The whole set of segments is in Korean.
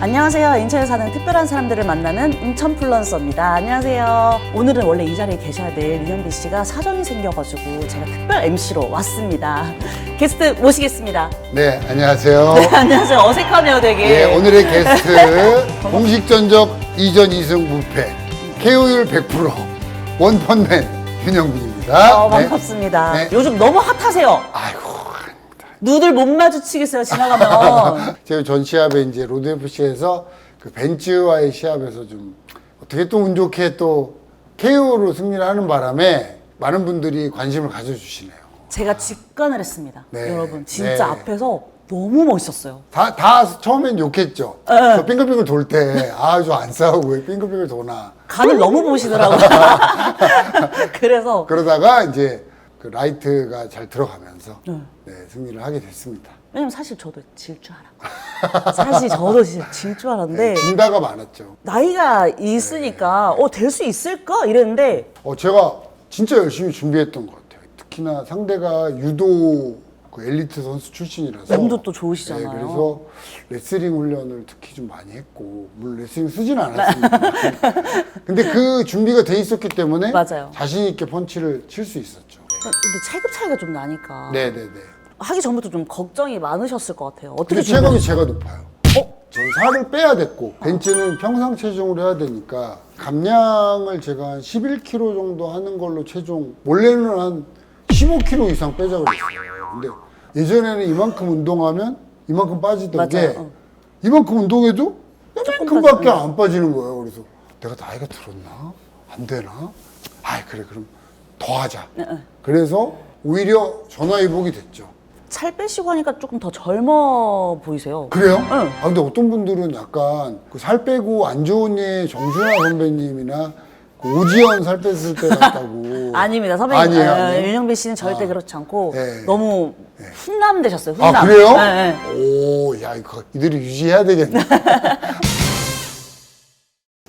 안녕하세요. 인천에 사는 특별한 사람들을 만나는 인천 플런서입니다. 안녕하세요. 오늘은 원래 이 자리에 계셔야 될 윤현비 씨가 사정이 생겨가지고 제가 특별 MC로 왔습니다. 게스트 모시겠습니다. 네, 안녕하세요. 네, 안녕하세요. 어색하네요, 되게. 네, 오늘의 게스트 공식 전적 2전 2승 무패 KO율 100% 원펀맨 윤영빈입니다. 어, 네. 반갑습니다. 네. 요즘 너무 핫하세요. 아이고, 누들 못 마주치겠어요, 지나가면. 제가 전 시합에 이제 로드 FC에서 그 벤츠와의 시합에서 좀 어떻게 또 운 좋게 또 KO로 승리를 하는 바람에 많은 분들이 관심을 가져주시네요. 제가 직관을 했습니다. 네. 여러분, 진짜 네. 앞에서 너무 멋있었어요. 다, 다 처음엔 욕했죠. 네. 저 빙글빙글 돌 때, 아, 저 안 싸우고 왜 빙글빙글 도나. 간을 너무 보시더라고요. 그래서 그러다가 이제 그 라이트가 잘 들어가면서 네, 승리를 하게 됐습니다. 왜냐면 사실 저도 질 줄 알았고 사실 저도 진짜 질 줄 알았는데 네, 진다가 많았죠. 나이가 있으니까 어 될 수 있을까 이랬는데 어, 제가 진짜 열심히 준비했던 것 같아요. 특히나 상대가 유도 그 엘리트 선수 출신이라서 몸도 또 좋으시잖아요. 네, 그래서 레슬링 훈련을 특히 좀 많이 했고 물론 레슬링 쓰진 않았습니다. 근데 그 준비가 돼 있었기 때문에 맞아요. 자신 있게 펀치를 칠 수 있었죠. 근데 체급 차이가 좀 나니까 네, 네, 네. 하기 전부터 좀 걱정이 많으셨을 것 같아요. 어떻게 근데 체격이 제가 높아요. 어? 저는 살을 빼야 됐고 벤츠는 평상 체중으로 해야 되니까 감량을 제가 한 11kg 정도 하는 걸로 체중 원래는 한 15kg 이상 빼자고 그랬어요. 근데 예전에는 이만큼 운동하면 이만큼 빠지던 게 맞아요. 어. 이만큼 운동해도 이만큼밖에 안 빠지는 거예요. 그래서 내가 나이가 들었나? 안 되나? 아 그래 그럼 더 하자. 네, 그래서 오히려 전화위복이 됐죠. 살 빼시고 하니까 조금 더 젊어 보이세요. 그래요? 응. 아, 근데 어떤 분들은 약간 그 살 빼고 안 좋은 예 정준하 선배님이나 그 오지연 살 뺐을 때 같다고. 아닙니다, 선배님. 아니에요, 어, 아니에요? 윤영빈 씨는 절대 그렇지 않고 네. 너무 훈남 되셨어요. 훈남. 아, 그래요? 네, 네. 오, 야, 이거 이들이 유지해야 되겠네.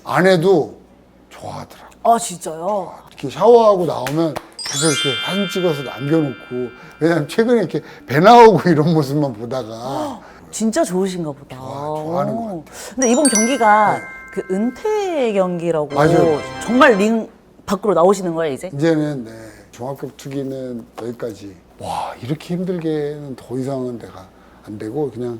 아내도 좋아하더라. 아 진짜요? 이렇게 샤워하고 나오면 계속 이렇게 사진 찍어서 남겨놓고. 왜냐면 최근에 이렇게 배 나오고 이런 모습만 보다가. 진짜 좋으신가 보다. 좋아, 좋아하는 것 오. 근데 이번 경기가 그 은퇴 경기라고 네. 맞아요. 정말 링 밖으로 나오시는 거예요 이제? 이제는 네, 종합격 투기는 여기까지. 와 이렇게 힘들게는 더 이상은 내가 안 되고 그냥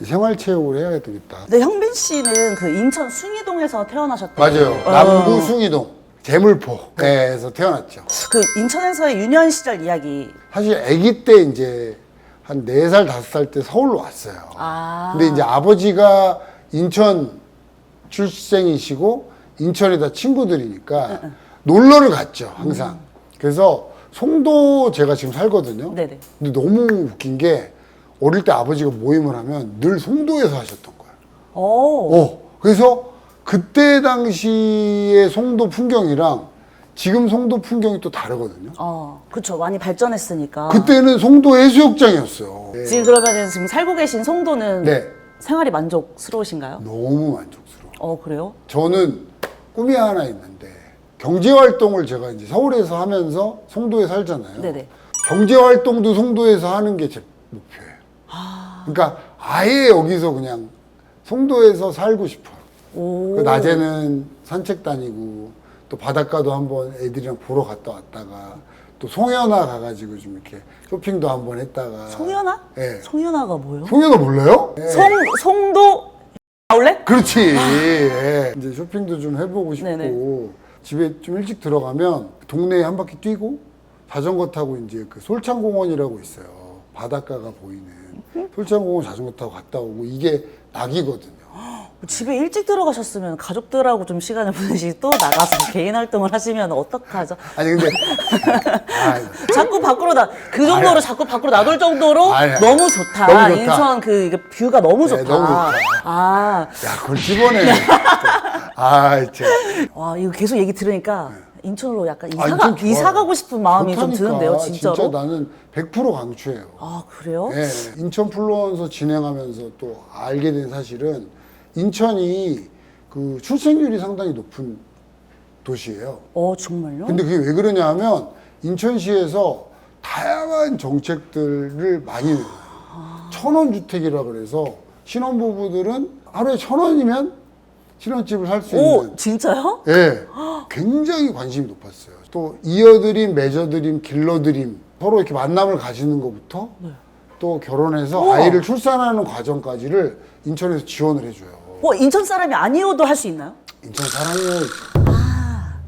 생활체육을 해야 되겠다. 근데 형빈 씨는 그 인천 숭이동에서 태어나셨다고. 맞아요. 어. 남구 숭이동 재물포에서 태어났죠. 그 인천에서의 유년 시절 이야기. 사실 아기 때 이제 한 네 살 다섯 살 때 서울로 왔어요. 아. 근데 이제 아버지가 인천 출생이시고 인천에다 친구들이니까 놀러를 갔죠 항상. 그래서 송도 제가 지금 살거든요. 네네. 근데 너무 웃긴 게 어릴 때 아버지가 모임을 하면 늘 송도에서 하셨던 거예요. 오. 어, 그래서 그때 당시의 송도 풍경이랑 지금 송도 풍경이 또 다르거든요. 어, 그쵸. 많이 발전했으니까. 그때는 송도 해수욕장이었어요. 네. 지금 그러면 지금 살고 계신 송도는 네. 생활이 만족스러우신가요? 너무 만족스러워. 어, 그래요? 저는 꿈이 하나 있는데 경제 활동을 제가 이제 서울에서 하면서 송도에 살잖아요. 네네. 경제 활동도 송도에서 하는 게 제 목표예요. 아. 그러니까 아예 여기서 그냥 송도에서 살고 싶어요. 오. 그 낮에는 산책 다니고 또 바닷가도 한번 애들이랑 보러 갔다 왔다가 또 송현아 가가지고 좀 이렇게 쇼핑도 한번 했다가 송현아? 네. 송현아가 뭐예요? 송현아 몰라요? 네. 송, 송도 아울렛? 그렇지. 예. 이제 쇼핑도 좀 해보고 싶고 네네. 집에 좀 일찍 들어가면 동네에 한 바퀴 뛰고 자전거 타고 이제 그 솔창공원이라고 있어요. 바닷가가 보이는 솔창공원 자전거 타고 갔다 오고 이게 낙이거든요. 집에 일찍 들어가셨으면 가족들하고 좀 시간을 보내시고 또 나가서 개인 활동을 하시면 어떡하죠? 아니 근데 아, 자꾸 밖으로 나, 그 정도로 자꾸 밖으로 나돌 정도로 아니야. 너무 좋다. 너무 좋다. 인천 그 이게 뷰가 너무 네, 좋다. 너무 좋다. 아, 야 그걸 집어내. 아, 참. 와, 이거 계속 얘기 들으니까 인천으로 약간 아, 이사가, 인천 좋아요. 이사 가고 싶은 마음이 좀 좋다니까. 드는데요, 진짜로? 진짜 나는 100% 강추해요. 아, 그래요? 예, 인천 플루언서 진행하면서 또 알게 된 사실은 인천이 그 출생률이 상당히 높은 도시예요. 어, 정말요? 근데 그게 왜 그러냐 하면 인천시에서 다양한 정책들을 많이 내요. 천원 주택이라 그래서 신혼부부들은 하루에 천 원이면 신혼집을 살수 오, 있는 진짜요? 예, 굉장히 관심이 높았어요. 또 이어드림, 맺어드림, 길러드림 서로 이렇게 만남을 가지는 것부터 또 결혼해서 네. 우와. 아이를 출산하는 과정까지를 인천에서 지원을 해줘요. 어, 인천 사람이 아니어도 할 수 있나요? 인천 사랑이에요.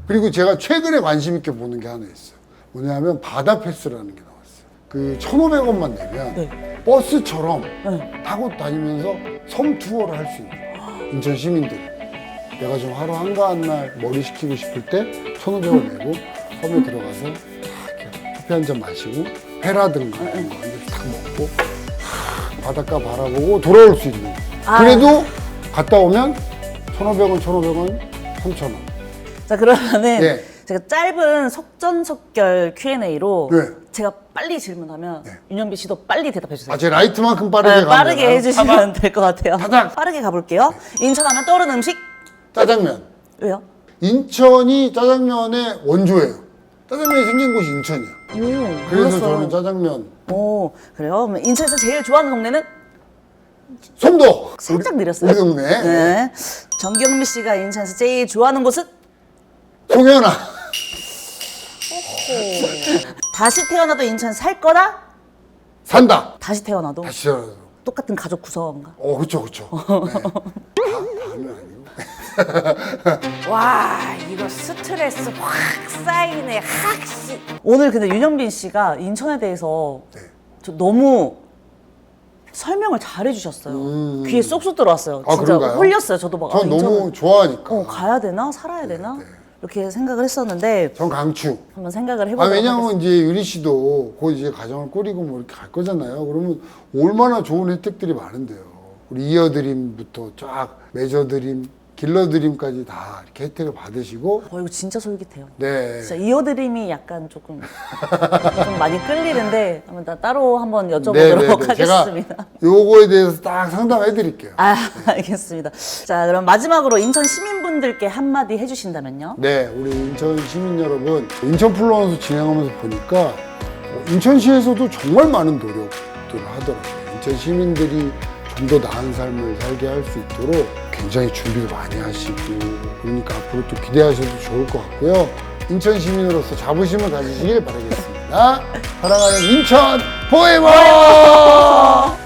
그리고 제가 최근에 관심 있게 보는 게 하나 있어요. 뭐냐면 바다 패스라는 게 나왔어요. 그 1,500원만 내면 네. 버스처럼 네. 타고 다니면서 섬 투어를 할 수 있는. 인천 시민들이. 내가 좀 하루 한가한 날 머리 식히고 싶을 때 1,500원 내고 섬에 들어가서 딱 이렇게 커피 한 잔 마시고 회라든가 이런 거한 잔씩 딱 먹고 바닷가 바라보고 돌아올 수 있는. 아. 그래도 갔다 오면 1,500원, 1,500원, 3,000원. 자, 그러면은 네. 제가 짧은 속전속결 Q&A로 네. 제가 빨리 질문하면 윤영비 씨도 빨리 대답해 주세요. 아, 제 라이트만큼 빠르게 네, 가면 빠르게 해주시면 될 것 같아요. 타닥. 빠르게 가볼게요. 인천하면 떠오르는 음식 짜장면. 왜요? 인천이 짜장면의 원조예요. 짜장면이 생긴 곳이 인천이야. 오, 그래서 몰랐어요. 저는 짜장면. 오, 그래요? 그럼 인천에서 제일 좋아하는 동네는 송도. 살짝 느렸어요. 우리 동네. 네. 정경미 씨가 인천에서 제일 좋아하는 곳은 송현아. 다시 태어나도 인천 살 거다? 산다. 다시 태어나도 다시 전화. 똑같은 가족 구성인가? 어, 그쵸, 그쵸. 네. 다, 다는 아니고. 와 이거 스트레스 확 쌓이네 확 씨 오늘 근데 윤영빈 씨가 인천에 대해서 네. 저 너무 설명을 잘 해주셨어요 귀에 쏙쏙 들어왔어요 아, 진짜 그런가요? 홀렸어요 저도 막 전 아, 너무 인천은 좋아하니까. 어, 가야 되나 살아야 되나 네. 이렇게 생각을 했었는데 전 강추. 한번 생각을 아, 해보도록 하겠습니다 왜냐면 이제 유리 씨도 곧 이제 가정을 꾸리고 뭐 이렇게 갈 거잖아요. 그러면 얼마나 좋은 혜택들이 많은데요. 우리 이어드림부터 쫙 맺어드림, 길러드림까지 다 이렇게 혜택을 받으시고, 어 이거 진짜 솔깃해요 네. 진짜 이어드림이 약간 조금 좀 많이 끌리는데 한번 나- 따로 한번 여쭤보도록 네, 네, 네. 제가 하겠습니다 요거에 대해서 딱 상담해 드릴게요. 아, 알겠습니다. 자, 그럼 마지막으로 인천 시민분들께 한마디 해주신다면요? 네, 우리 인천 시민 여러분, 인천 플로원스 진행하면서 보니까 어, 인천시에서도 정말 많은 노력들을 하더라고요. 인천 시민들이 좀 더 나은 삶을 살게 할 수 있도록 굉장히 준비를 많이 하시고 그러니까 앞으로 또 기대하셔도 좋을 것 같고요. 인천 시민으로서 자부심을 가지시길 바라겠습니다. 사랑하는 인천 포에버!